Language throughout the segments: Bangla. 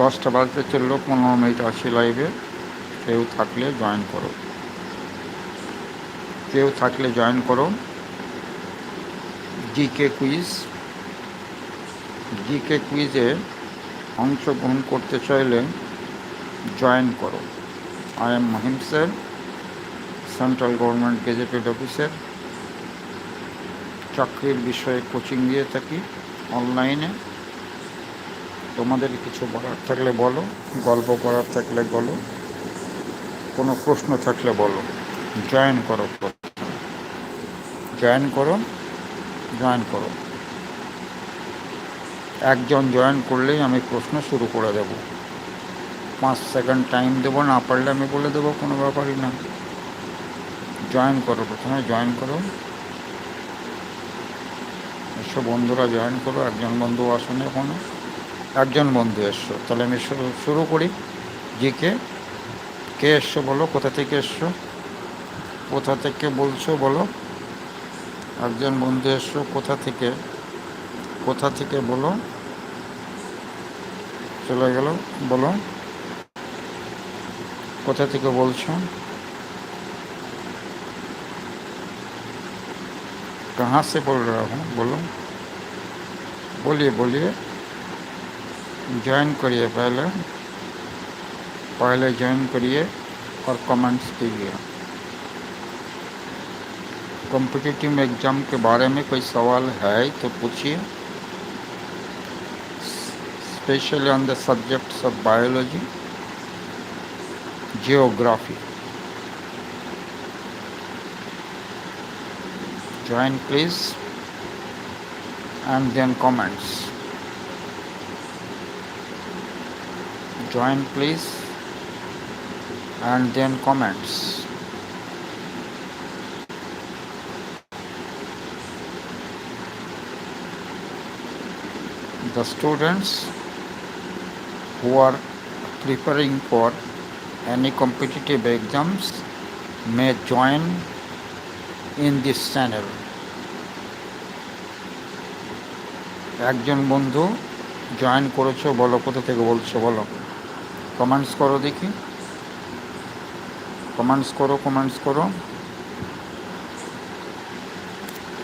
দশটা বাজতে চলল, পনেরো মিনিট আছি লাইভে কেউ থাকলে জয়েন করো। কেউ থাকলে জয়েন করো। জিকে কুইজ জিকে কুইজে অংশগ্রহণ করতে চাইলে জয়েন করো। I am Mahim sir central government gazetted officer চাকরির বিষয়ে কোচিং দিয়ে থাকি অনলাইনে তোমাদের কিছু বলার থাকলে বলো, গল্প করার থাকলে বলো, কোনো প্রশ্ন থাকলে বলো। জয়েন করো জয়েন করো জয়েন করো। একজন জয়েন করলেই আমি প্রশ্ন শুরু করে দেব। পাঁচ সেকেন্ড টাইম দেবো, না পারলে আমি বলে দেবো, কোনো ব্যাপারই না। জয়েন করো প্রথমে, জয়েন করো। এসো বন্ধুরা, জয়েন করো। একজন বন্ধু আসুন এখনও। একজন বন্ধু এসছো তাহলে আমি শুরু শুরু করি জিকে কে এসছো বলো কোথা থেকে এসছো কোথা থেকে বলছো বলো একজন বন্ধু এসছো কোথা থেকে কোথা থেকে বলো চলে গেল বলো কোথা থেকে বলছো कहाँ से बोल रहा हूँ बोलो बोलिए बोलिए ज्वाइन करिए पहले। पहले ज्वाइन करिए और कमेंट्स कीजिए। कॉम्पिटिटिव एग्ज़ाम के बारे में कोई सवाल है तो पूछिए। Specially on the subjects of biology geography join please and then comments join please and then comments the students who are preparing for any competitive exams may join in this channel একজন বন্ধু জয়েন করেছ বলো কোথা থেকে বলছো বলো কমেন্টস করো দেখি। কমেন্টস করো কমেন্টস করো।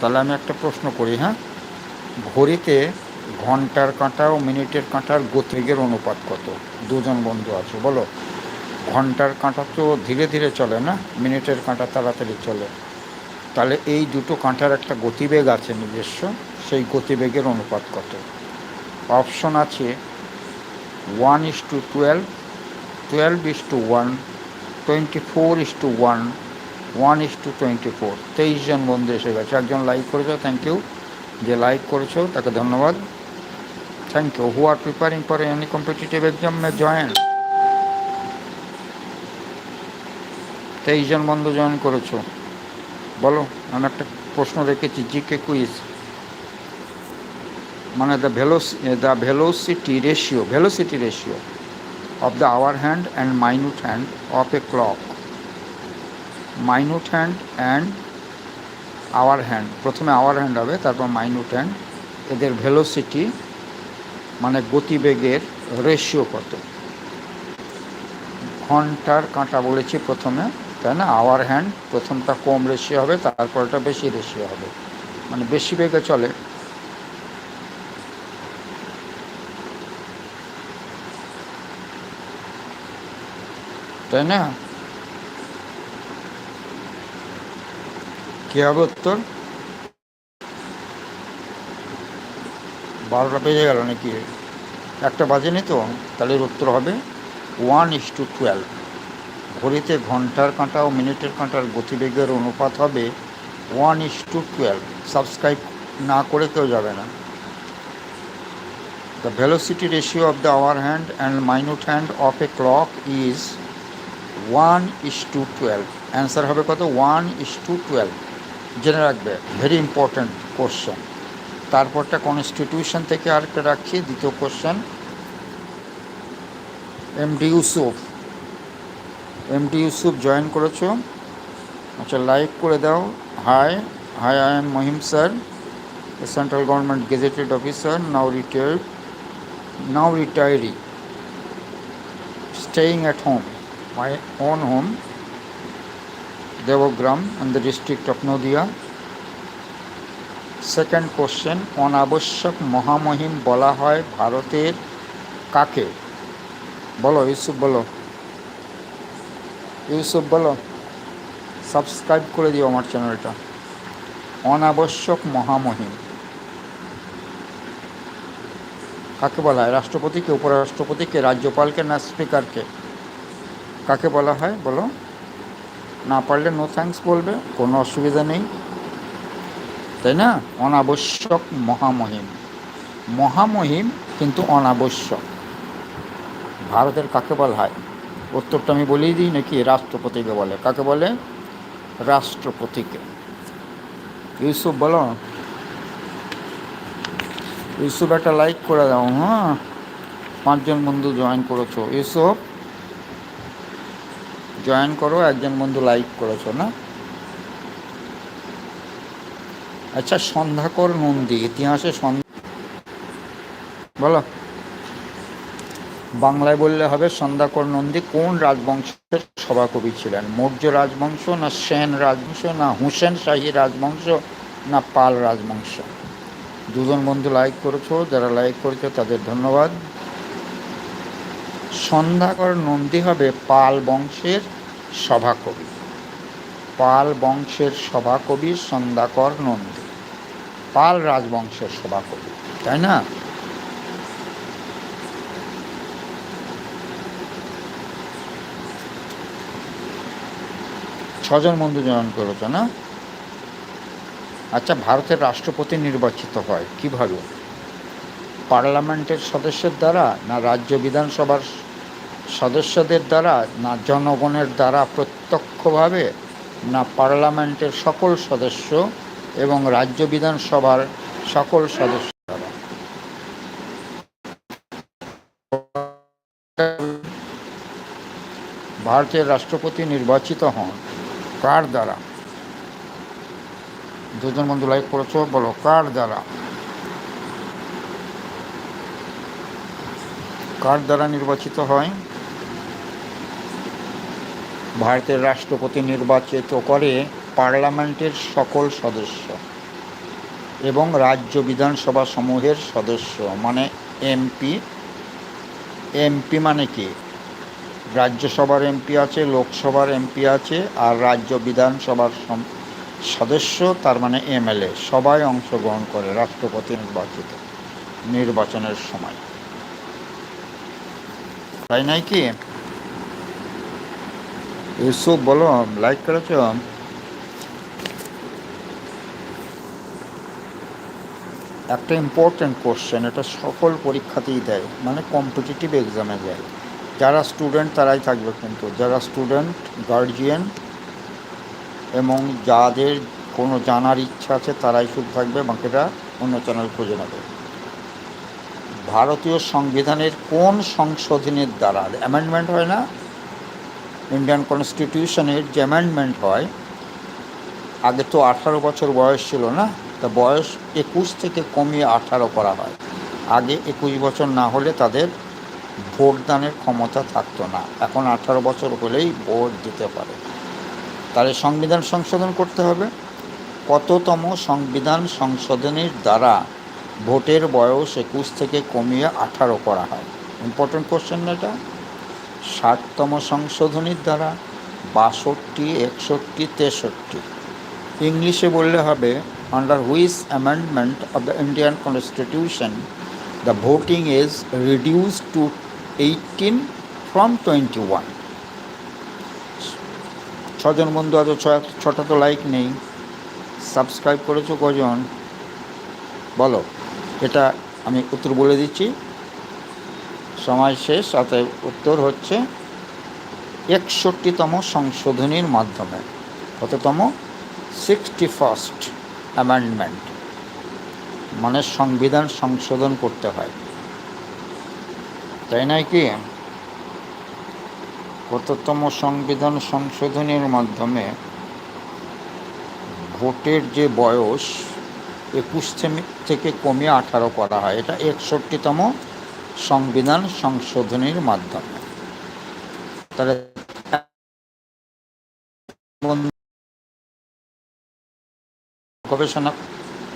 তাহলে আমি একটা প্রশ্ন করি হ্যাঁ? ঘড়িতে ঘণ্টার কাঁটা ও মিনিটের কাঁটার গতিবেগের অনুপাত কত? দুজন বন্ধু আছে, বলো। ঘণ্টার কাঁটা তো ধীরে ধীরে চলে না? মিনিটের কাঁটা তাড়াতাড়ি চলে। তাহলে এই দুটো কাঁটার একটা গতিবেগ আছে নিজস্ব, সেই গতিবেগের অনুপাত কত? অপশন আছে one is to twelve twelve is to one twenty four is to one one is to twenty four তেইশ জন বন্ধু এসে গেছে। একজন লাইক করেছ থ্যাংক ইউ যে লাইক করেছ, তাকে ধন্যবাদ। Thank you who are preparing for any competitive exam may join তেইশ জন বন্ধু জয়েন করেছ। বলো, আমি একটা প্রশ্ন রেখেছি, জিকে কুইজ মানে the ভেলোস the velocity ratio velocity ratio of the hour hand and minute hand of a clock minute hand and hour hand প্রথমে আওয়ার হ্যান্ড হবে, তারপর মাইনুট হ্যান্ড এদের ভেলোসিটি মানে গতিবেগের রেশিও কত? ঘণ্টার কাঁটা বলেছি প্রথমে, তাই না? আওয়ার হ্যান্ড প্রথমটা কম রেশিও হবে, তারপরটা বেশি রেশিও হবে। মানে বেশি বেগে চলে। তাই না? কি হবে উত্তর? বারোটা বেজে গেল নাকি? একটা বাজেনি তো, তাহলে উত্তর হবে ওয়ান ইস টু টুয়েলভ ঘড়িতে ঘণ্টার কাঁটা ও মিনিটের কাঁটার গতিবেগের অনুপাত হবে one is to twelve subscribe না করে কেউ যাবে না। The velocity ratio of the hour hand and minute hand of a clock is one is to twelve answer হবে কত? ওয়ান ইস টু টুয়েলভ জেনে রাখবে ভেরি ইম্পর্ট্যান্ট কোশ্চেন তারপরটা কনস্টিটিউশন থেকে আরেকটা রাখছি দ্বিতীয় question M D Yusuf M D Yusuf join করেছ? আচ্ছা লাইক করে দাও। Hi hi I am Mahim sir central government gazetted officer now retired now retiree staying at home, my own home, Devogram in the district of Nodia. Second question অনাবশ্যক মহামহিম বলা হয় ভারতের কাকে বলো ইউসুফ বলো ইউসুফ বলো সাবস্ক্রাইব করে দিও আমার চ্যানেলটা অনাবশ্যক মহামহিম কাকে বলা হয়? রাষ্ট্রপতিকে উপরাষ্ট্রপতিকে রাজ্যপালকে না স্পিকারকে কাকে বলা হয়? বলো। না পারলে নো থ্যাঙ্কস বলবে, কোনো অসুবিধা নেই। তাই না? অনাবশ্যক মহামহিম। মহামহিম কিন্তু অনাবশ্যক। ভারতের কাকে বলা হয়? উত্তরটা আমি বলেই দিই, নাকি রাষ্ট্রপতিকে বলে? কাকে বলে? রাষ্ট্রপতিকে। ইউসুফ, বলো। ইউসুফ একটা লাইক করে দাও হ্যাঁ? পাঁচজন বন্ধু জয়েন করেছ। ইউসুফ জয়েন করো, একজন বন্ধু লাইক করেছ, না? আচ্ছা সন্ধ্যাকর নন্দী, ইতিহাসে সন্ধ্যা বলো। বাংলায় বললে হবে সন্ধ্যাকর নন্দী, কোন রাজবংশের সভাকবি ছিলেন? মৌর্য রাজবংশ, না সেন রাজবংশ, না হুসেন শাহী রাজবংশ, না পাল রাজবংশ? দুজন বন্ধু লাইক করেছ, যারা লাইক করেছ তাদের ধন্যবাদ। সন্ধ্যাকর নন্দী হবে পাল বংশের সভাকবি। পাল বংশের সভাকবি সন্ধ্যাকর নন্দী। পাল রাজবংশের সভাকবি, তাই না? ছজন বন্ধু জয়েন করেছ না? আচ্ছা ভারতের রাষ্ট্রপতি নির্বাচিত হয় কীভাবে? পার্লামেন্টের সদস্যের দ্বারা না রাজ্য বিধানসভার সদস্যদের দ্বারা না জনগণের দ্বারা প্রত্যক্ষভাবে, না পার্লামেন্টের সকল সদস্য এবং রাজ্য বিধানসভার সকল সদস্য দ্বারা। ভারতের রাষ্ট্রপতি নির্বাচিত হন। কার দ্বারা? দুজন বন্ধু লাইক করেছ, বলো, কার দ্বারা? কার দ্বারা নির্বাচিত হয়? ভারতের রাষ্ট্রপতি নির্বাচিত করে পার্লামেন্টের সকল সদস্য এবং রাজ্য বিধানসভা সমূহের সদস্য মানে এমপি। এমপি মানে কি? রাজ্যসভার এমপি আছে, লোকসভার এমপি আছে, আর রাজ্য বিধানসভার সদস্য, তার মানে এমএলএ, সবাই অংশগ্রহণ করে রাষ্ট্রপতি নির্বাচিত, নির্বাচনের সময়। তাই নাই কি? ইউসুফ বলো লাইক করেছ একটা ইম্পর্টেন্ট কোশ্চেন এটা সকল পরীক্ষাতেই দেয় মানে কম্পিটিটিভ এক্সামে দেয়। যারা স্টুডেন্ট তারাই থাকবে কিন্তু। যারা স্টুডেন্ট গার্জিয়ান এবং যাদের কোনো জানার ইচ্ছা আছে, তারাই শুধু থাকবে, বাকিরা অন্য চ্যানেল খুঁজে নেবে। ভারতীয় সংবিধানের কোন সংশোধনের দ্বারা অ্যামেন্ডমেন্ট হয় না? ইন্ডিয়ান কনস্টিটিউশনের যে অ্যামেন্ডমেন্ট হয়, আগে তো আঠারো বছর বয়স ছিল না, তা বয়স একুশ থেকে কমিয়ে আঠারো করা হয়। আগে একুশ বছর না হলে তাদের ভোটদানের ক্ষমতা থাকতো না। এখন আঠারো বছর হলেই ভোট দিতে পারে। তাহলে সংবিধান সংশোধন করতে হবে। কততম সংবিধান সংশোধনের দ্বারা ভোটের বয়স একুশ থেকে কমিয়ে আঠারো করা হয়? ইম্পর্টেন্ট কোশ্চেন এটা। ষাটতম সংশোধনীর দ্বারা বাষট্টি, একষট্টি, তেষট্টি। ইংলিশে বললে হবে under which amendment of the Indian constitution the voting is reduce to eighteen from twenty one ছজন বন্ধু আছে ছটা তো লাইক নেই। সাবস্ক্রাইব করেছ কজন? বলো। এটা আমি উত্তর বলে দিচ্ছি। সময় শেষ, অতএব উত্তর হচ্ছে একষট্টিতম সংশোধনীর মাধ্যমে, কততম? সিক্সটি ফার্স্ট অ্যামেন্ডমেন্ট মানে সংবিধান সংশোধন করতে হয়। তাই নয় কি? কততম সংবিধান সংশোধনের মাধ্যমে ভোটের যে বয়স, একুশ থেকে কমিয়ে আঠারো করা হয়, এটা একষট্টিতম সংবিধান সংশোধনীর মাধ্যমে। তাহলে গবেষণা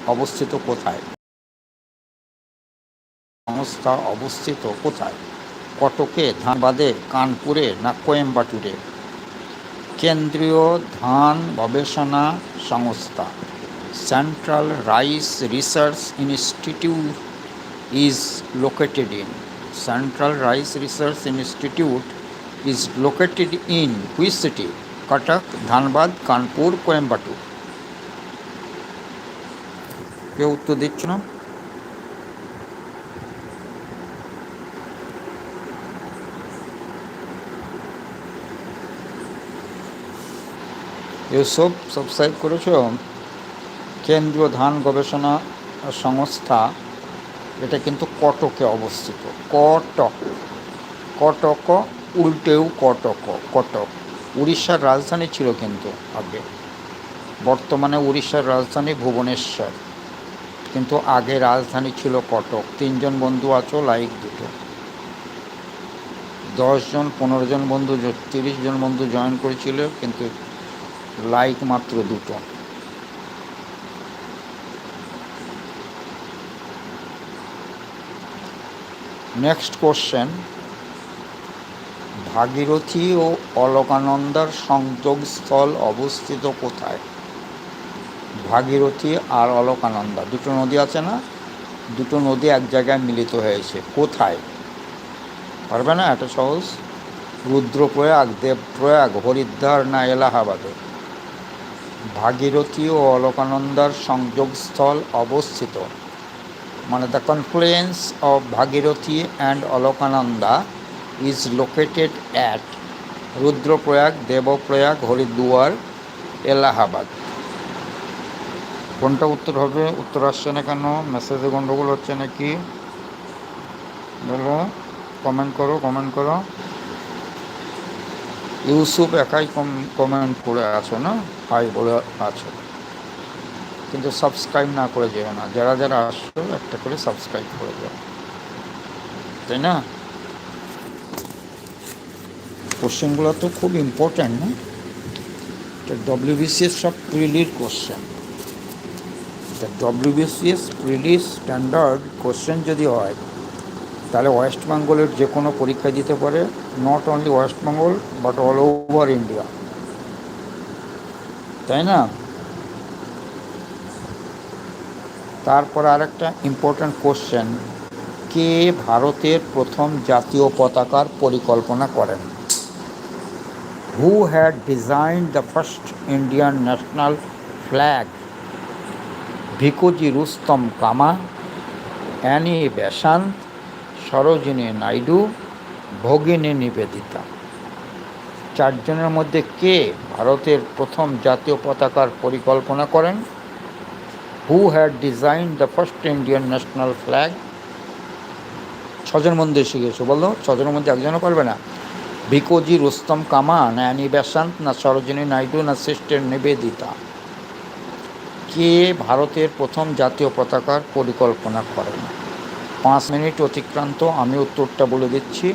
অবস্থিত কোথায়? সংস্থা অবস্থিত কোথায়? কটকে, ধানবাদে, কানপুরে না কোয়েম্বাটুরে? কেন্দ্রীয় ধান গবেষণা সংস্থা, Central Rice Research Institute is located in Central Rice Research Institute is located in which city Cuttack Dhanbad Kanpur Coimbatore কেউ উত্তর দিচ্ছ না? এসব সাবস্ক্রাইব করেছ? কেন্দ্রীয় ধান গবেষণা সংস্থা এটা কিন্তু কটকে অবস্থিত। কটক। কটক, উল্টেও কটক কটক। উড়িষ্যার রাজধানী ছিল কিন্তু আগে। বর্তমানে উড়িষ্যার রাজধানী ভুবনেশ্বর। কিন্তু আগে রাজধানী ছিল কটক। তিনজন বন্ধু আছো, লাইক দুটো। দশজন পনেরো জন বন্ধু তিরিশ জন বন্ধু জয়েন করেছিল, কিন্তু লাইক মাত্র দুটো। নেক্সট কোশ্চেন ভাগীরথী ও অলকানন্দার সংযোগস্থল অবস্থিত কোথায়? ভাগীরথী আর অলকানন্দা। দুটো নদী আছে না? দুটো নদী এক জায়গায় মিলিত হয়েছে। কোথায়? পারবে না এটা সহজ? রুদ্রপ্রয়াগ, দেবপ্রয়াগ, হরিদ্বার না এলাহাবাদে? ভাগীরথী ও অলকানন্দার সংযোগস্থল অবস্থিত। মানে the confluence of Bhagirathi and Alaknanda is located at Rudraprayag Devprayag Haridwar Allahabad কোনটা উত্তর হবে? উত্তর আসছে না কেন? মেসেজে গণ্ডগোল হচ্ছে নাকি? বলো কমেন্ট করো কমেন্ট করো। ইউসুফ একাই কমেন্ট করে আছো না? হাই বলে আছো। কিন্তু সাবস্ক্রাইব না করে যেও না। যারা যারা আসছো, একটা করে সাবস্ক্রাইব করে যাও। তাই না? কোশ্চেনগুলো তো খুব ইম্পর্ট্যান্ট না? ডব্লিউবিসিএস সব প্রিলির কোশ্চেন তা ডব্লিউবিসিএস প্রিলি স্ট্যান্ডার্ড কোশ্চেন যদি হয়, তাহলে ওয়েস্ট বেঙ্গলের যে কোনো পরীক্ষা দিতে পারে। Not only West Bengal but all over India তাই না? তারপর আরেকটা ইম্পর্ট্যান্ট কোশ্চেন কে ভারতের প্রথম জাতীয় পতাকার পরিকল্পনা করেন? Who had design the first Indian national flag Bhikaji Rustom Cama, Annie Besant, Sarojini Naidu, Bhagini Nivedita. চারজনের মধ্যে কে ভারতের প্রথম জাতীয় পতাকার পরিকল্পনা করেন? Who had design the first Indian national flag ছজন মধ্যে শিখেছো বলো ছজনের মধ্যে একজনও পারবে না। ভিকোজি রুস্তম কামা না অ্যানি বেসান্ত, না সরোজিনী নাইডু, না সিস্টার নিবেদিতা। কে ভারতের প্রথম জাতীয় পতাকার পরিকল্পনা করেন? পাঁচ মিনিট অতিক্রান্ত, আমি উত্তরটা বলে দিচ্ছি।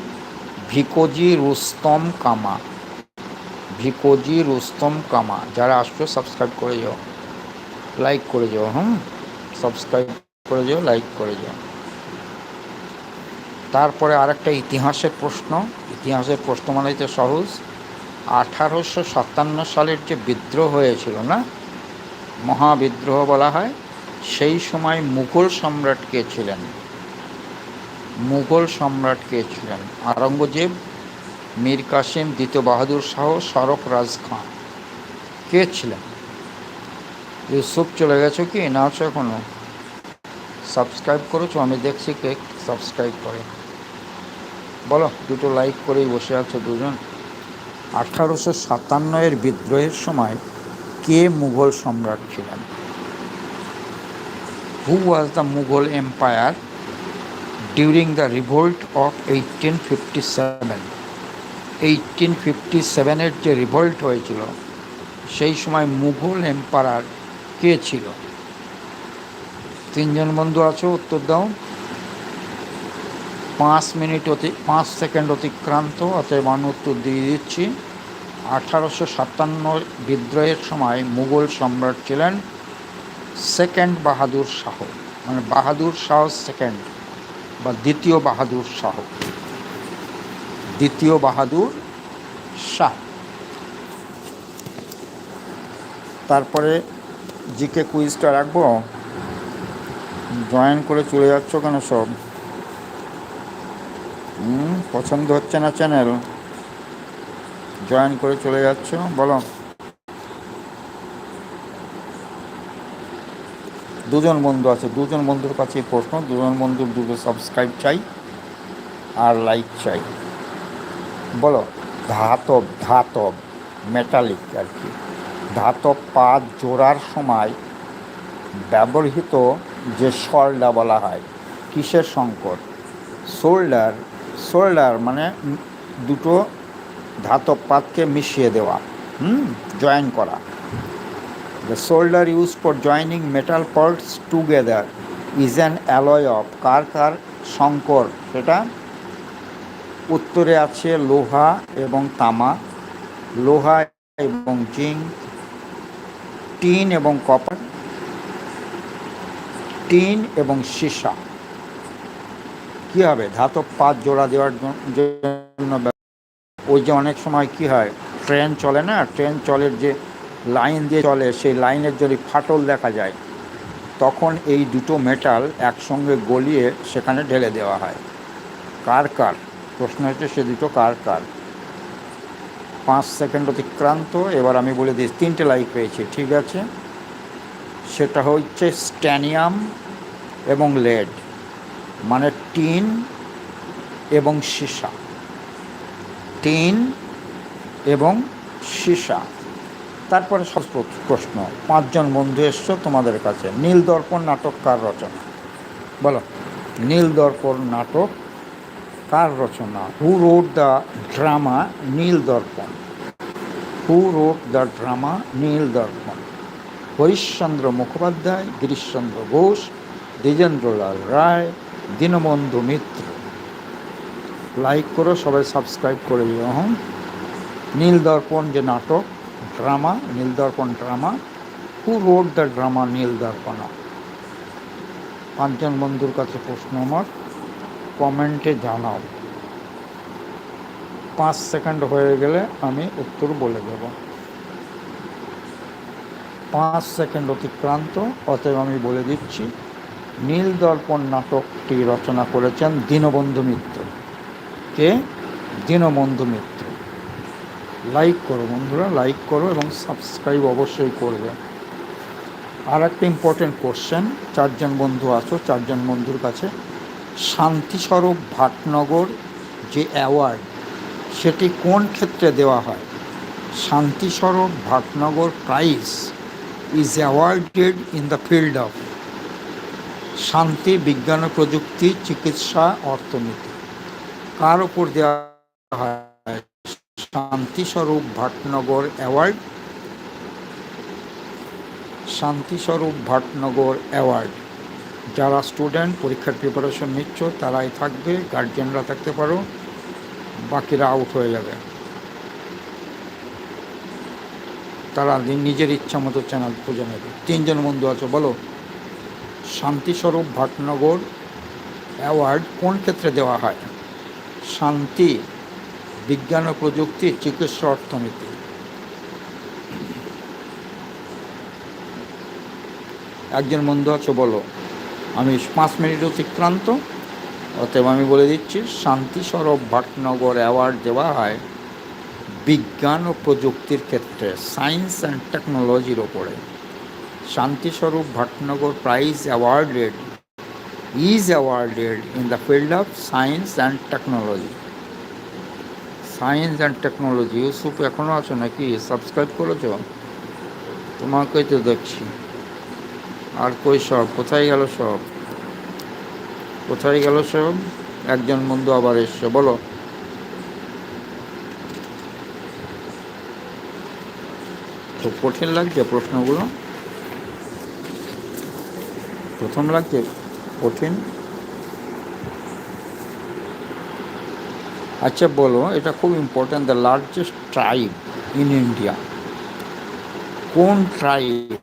ভিকোজি রুস্তম কামা ভিকোজি রুস্তম কামা যারা আসছো সাবস্ক্রাইব করে যাও লাইক করে যাও, হুম? সাবস্ক্রাইব করে যাও লাইক করে যাও। তারপরে আরেকটা ইতিহাসের প্রশ্ন। ইতিহাসের প্রশ্ন মানে তো সহজ। আঠারোশো সাতান্ন সালের যে বিদ্রোহ হয়েছিল না, মহাবিদ্রোহ বলা হয়, সেই সময় মুঘল সম্রাট কে ছিলেন? মুঘল সম্রাট কে ছিলেন? আরঙ্গজেব মীর কাসিম, দ্বিতীয় বাহাদুর শাহ শরফ রাজ খান। কে ছিলেন? ইউসুফ চলে গেছো কি না আছো এখনও সাবস্ক্রাইব করেছ আমি দেখছি কে সাবস্ক্রাইব করে বলো দুটো লাইক করেই বসে আছো দুজন আঠারোশো সাতান্ন এর বিদ্রোহের সময় কে মুঘল সম্রাট ছিলেন। Who was the Mughal empire during the revolt of eighteen fifty seven eighteen fifty সেভেনের যে রিভোল্ট হয়েছিল, সেই সময় মুঘল এম্পায়ার কে ছিল? তিনজন বন্ধু আছো, উত্তর দাও। পাঁচ মিনিট অতি, পাঁচ সেকেন্ড অতিক্রান্ত, অতএব আমি উত্তর দিয়ে দিচ্ছি। আঠারোশো সাতান্ন বিদ্রোহের সময় মুঘল সম্রাট ছিলেন সেকেন্ড বাহাদুর শাহ মানে বাহাদুর শাহ সেকেন্ড বা দ্বিতীয় বাহাদুর শাহ। দ্বিতীয় বাহাদুর শাহ। তারপরে জিকে কুইজটা রাখব। জয়েন করে চলে যাচ্ছ কেন সব? পছন্দ হচ্ছে না চ্যানেল জয়েন করে চলে যাচ্ছ, বলো। দুজন বন্ধু আছে, দুজন বন্ধুর কাছে প্রশ্ন, দুজন বন্ধুর দুটো সাবস্ক্রাইব চাই আর লাইক চাই। বলো, ধাতব ধাতব মেটালিক আর কি। ধাতব পাত জোড়ার সময় ব্যবহৃত যে শলটা বলা হয়, কিসের সংকট শোল্ডার শোল্ডার মানে দুটো ধাতব পাতকে মিশিয়ে দেওয়া, হুম, জয়েন করা। The solder use for joining metal parts together is an alloy of কার কার শঙ্কর সেটা উত্তরে আছে লোহা এবং তামা, লোহা এবং জিঙ্ক টিন এবং কপার, টিন এবং সীসা। কী হবে? ধাতব পাত জোড়া দেওয়ার জন্য ওই যে অনেক সময় কি হয়, ট্রেন চলে না, ট্রেন চলের যে লাইন দিয়ে চলে, সেই লাইনের যদি ফাটল দেখা যায়, তখন এই দুটো মেটাল একসঙ্গে গলিয়ে সেখানে ঢেলে দেওয়া হয়। কার কার? প্রশ্ন হচ্ছে সে দুটো কার কার? পাঁচ সেকেন্ড অতিক্রান্ত। এবার আমি বলে দিই, তিনটে লাইক পেয়েছি, ঠিক আছে? সেটা হচ্ছে স্ট্যানিয়াম এবং লেড মানে টিন এবং সীসা। টিন এবং সীসা। তারপরে প্রশ্ন, পাঁচজন বন্ধু এসছো তোমাদের কাছে নীল দর্পণ নাটক কার রচনা। বলো নীল দর্পণ নাটক কার রচনা who wrote the drama Nil Darpan who wrote the drama Nil Darpan Harishchandra Mukhopadhyay, Girishchandra Ghosh, Dwijendralal Roy, Dinabandhu Mitra. Like করো, সবাই সাবস্ক্রাইব করে দিও হ্যাঁ? নীল দর্পণ যে নাটক drama Nil Darpan drama who wrote the drama Nil Darpan পাঁচজন বন্ধুর কাছে প্রশ্ন আমার। কমেন্টে জানাও। পাঁচ সেকেন্ড হয়ে গেলে আমি উত্তর বলে দেব। পাঁচ সেকেন্ড অতিক্রান্ত, অতএব আমি বলে দিচ্ছি, নীল দর্পণ নাটকটি রচনা করেছেন দীনবন্ধু মিত্র। কে? দীনবন্ধু মিত্র। লাইক করো বন্ধুরা, লাইক করো এবং সাবস্ক্রাইব অবশ্যই করবে। আর একটা ইম্পর্টেন্ট কোশ্চেন চারজন বন্ধু আছো, চারজন বন্ধুর কাছে শান্তিস্বরূপ ভাটনগর যে অ্যাওয়ার্ড সেটি কোন ক্ষেত্রে দেওয়া হয়? Shanti Swarup Bhatnagar prize is awarded in the field of শান্তি, বিজ্ঞান প্রযুক্তি, চিকিৎসা, অর্থনীতি। কার ওপর দেওয়া হয়? শান্তিস্বরূপ ভাটনগর অ্যাওয়ার্ড শান্তিস্বরূপ ভাটনগর অ্যাওয়ার্ড যারা স্টুডেন্ট পরীক্ষার প্রিপারেশন নিচ্ছ, তারাই থাকবে গার্জেনরা থাকতে পারো, বাকিরা আউট হয়ে যাবে। তারা নিজের ইচ্ছা মতো চ্যানেল খুঁজে নেবে। তিনজন বন্ধু আছে, বলো। শান্তিস্বরূপ ভাটনগর অ্যাওয়ার্ড কোন ক্ষেত্রে দেওয়া হয়? শান্তি, বিজ্ঞান ও প্রযুক্তি, চিকিৎসা, অর্থনীতি। একজন বন্ধু আছে, বলো। আমি পাঁচ মিনিট অতিক্রান্ত। অতএব আমি বলে দিচ্ছি শান্তি সরব ভাটনগর অ্যাওয়ার্ড দেওয়া হয় বিজ্ঞান ও প্রযুক্তির ক্ষেত্রে সায়েন্স অ্যান্ড টেকনোলজির ওপরে। Shanti Swarup Bhatnagar prize awarded is awarded in the field of science and technology science and technology Yusuf এখনও আছো নাকি? সাবস্ক্রাইব করেছ? তোমাকেই তো দেখছি। আর কই সব? কোথায় গেল সব? কোথায় গেল সব? একজন বন্ধু আবার এসছে, বলো। খুব কঠিন লাগছে প্রশ্নগুলো। প্রথম লাগছে কঠিন। আচ্ছা বলো, এটা খুব important the largest tribe in India কোন ট্রাইব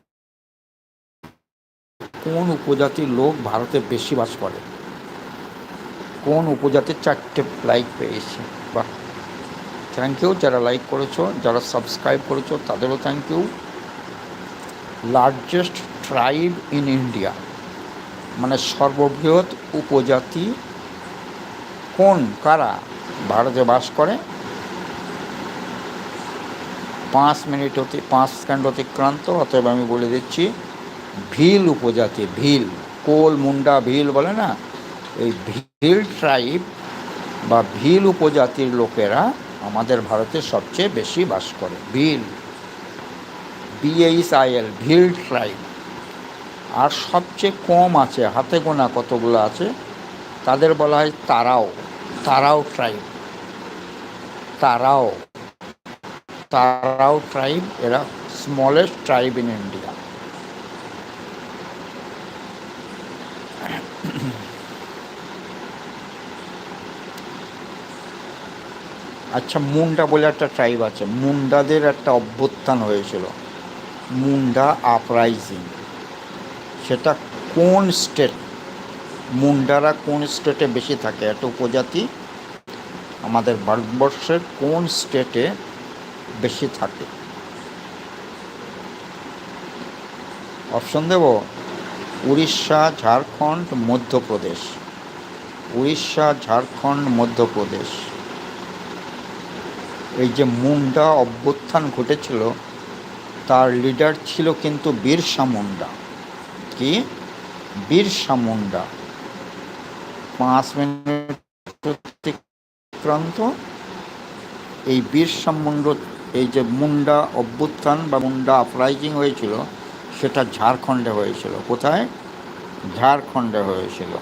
কোন উপজাতির লোক ভারতে বেশি বাস করে? কোন উপজাতির চারটে লাইক পেয়েছে? বাহ! থ্যাংক ইউ যারা লাইক করেছ, যারা সাবস্ক্রাইব করেছ, তাদেরও thank you largest tribe in India মানে সর্ববৃহৎ উপজাতি কোন? কারা? ভারতে বাস করে। পাঁচ মিনিট অতি, পাঁচ সেকেন্ড অতিক্রান্ত, অতএব আমি বলে দিচ্ছি ভিল উপজাতি, ভিল, কোল, মুন্ডা, ভিল বলে না? এই ভিল ট্রাইব বা ভিল উপজাতির লোকেরা আমাদের ভারতে সবচেয়ে বেশি বাস করে। Bhil BH IL Bhil tribe আর সবচেয়ে কম আছে, হাতে গোনা কতগুলো আছে? তাদের বলা হয় তারাও তারাও ট্রাইব তারাও তারাও ট্রাইব এরা স্মলেস্ট ট্রাইব ইন ইন্ডিয়া আচ্ছা মুন্ডা বলে একটা ট্রাইব আছে। মুন্ডাদের একটা অভ্যুত্থান হয়েছিল। মুন্ডা আপরাইজিং সেটা কোন স্টেট মুন্ডারা কোন স্টেটে বেশি থাকে? একটা উপজাতি আমাদের ভারতবর্ষের কোন স্টেটে বেশি থাকে? অপশন দেব, উড়িষ্যা, ঝাড়খণ্ড, মধ্যপ্রদেশ। উড়িষ্যা, ঝাড়খণ্ড, মধ্যপ্রদেশ। এই যে মুন্ডা অভ্যুত্থান ঘটেছিল, তার লিডার ছিল কিন্তু বীরসা মুন্ডা। কি? বীরসা মুন্ডা। পাঁচ মিনিট অতিক্রান্ত। এই বীরসা মুন্ড, এই যে মুন্ডা অভ্যুত্থান বা মুন্ডা আপরাইজিং হয়েছিল, সেটা ঝাড়খণ্ডে হয়েছিল। কোথায়? ঝাড়খণ্ডে হয়েছিল।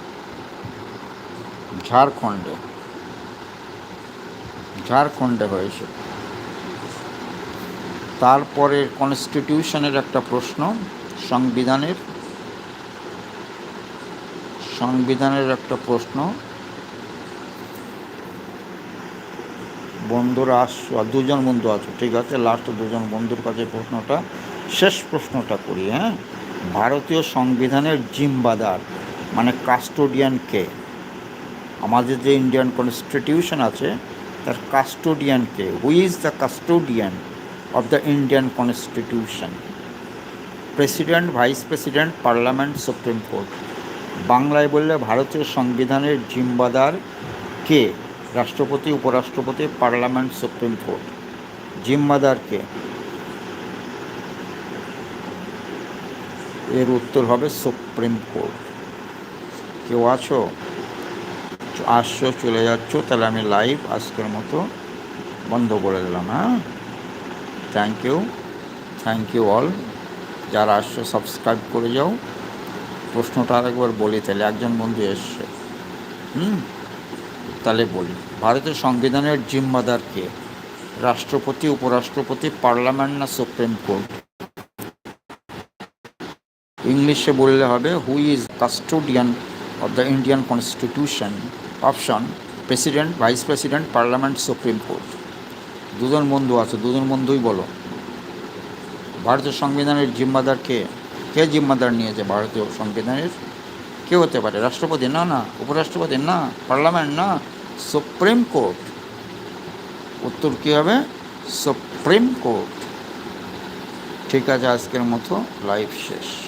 ঝাড়খণ্ডে। ঝাড়খণ্ডে হয়েছিল তারপরে কনস্টিটিউশনের একটা প্রশ্ন, সংবিধানের। সংবিধানের একটা প্রশ্ন, বন্ধুরা আসছো আর দুজন বন্ধু আছো, ঠিক আছে? লাস্ট দুজন বন্ধুর কাছে প্রশ্নটা, শেষ প্রশ্নটা করি হ্যাঁ? ভারতীয় সংবিধানের জিম্বাদার মানে কাস্টোডিয়ান কে? আমাদের যে ইন্ডিয়ান কনস্টিটিউশন আছে তার custodian K who is the custodian of the Indian constitution president vice president parliament supreme court বাংলায় বললে ভারতীয় সংবিধানের জিম্বাদার কে? রাষ্ট্রপতি, উপরাষ্ট্রপতি পার্লামেন্ট সুপ্রিম কোর্ট জিম্বাদার কে? এর উত্তর হবে সুপ্রিম কোর্ট কেউ আছো? আসছো, চলে যাচ্ছ, তাহলে আমি লাইভ আজকের মতো বন্ধ করে দিলাম হ্যাঁ? Thank you thank you all যারা আসছো সাবস্ক্রাইব করে যাও। প্রশ্নটা আরেকবার বলি, তাহলে একজন বন্ধু এসছে। হুম? তাহলে বলি, ভারতের সংবিধানের জিম্মাদার কে? রাষ্ট্রপতি, উপরাষ্ট্রপতি, পার্লামেন্ট না সুপ্রিম কোর্ট? ইংলিশে বললে হবে who is custodian of the Indian constitution option, president, vice president, parliament, supreme court. দুজন বন্ধু আছে, দুজন বন্ধুই বলো। ভারতীয় সংবিধানের জিম্মাদার কে? কে জিম্মাদার নিয়েছে ভারতীয় সংবিধানের? কে হতে পারে? রাষ্ট্রপতি? না না। উপরাষ্ট্রপতি? না। পার্লামেন্ট? না। Supreme court. উত্তর কী হবে? Supreme court. ঠিক আছে, আজকের মতো লাইভ শেষ।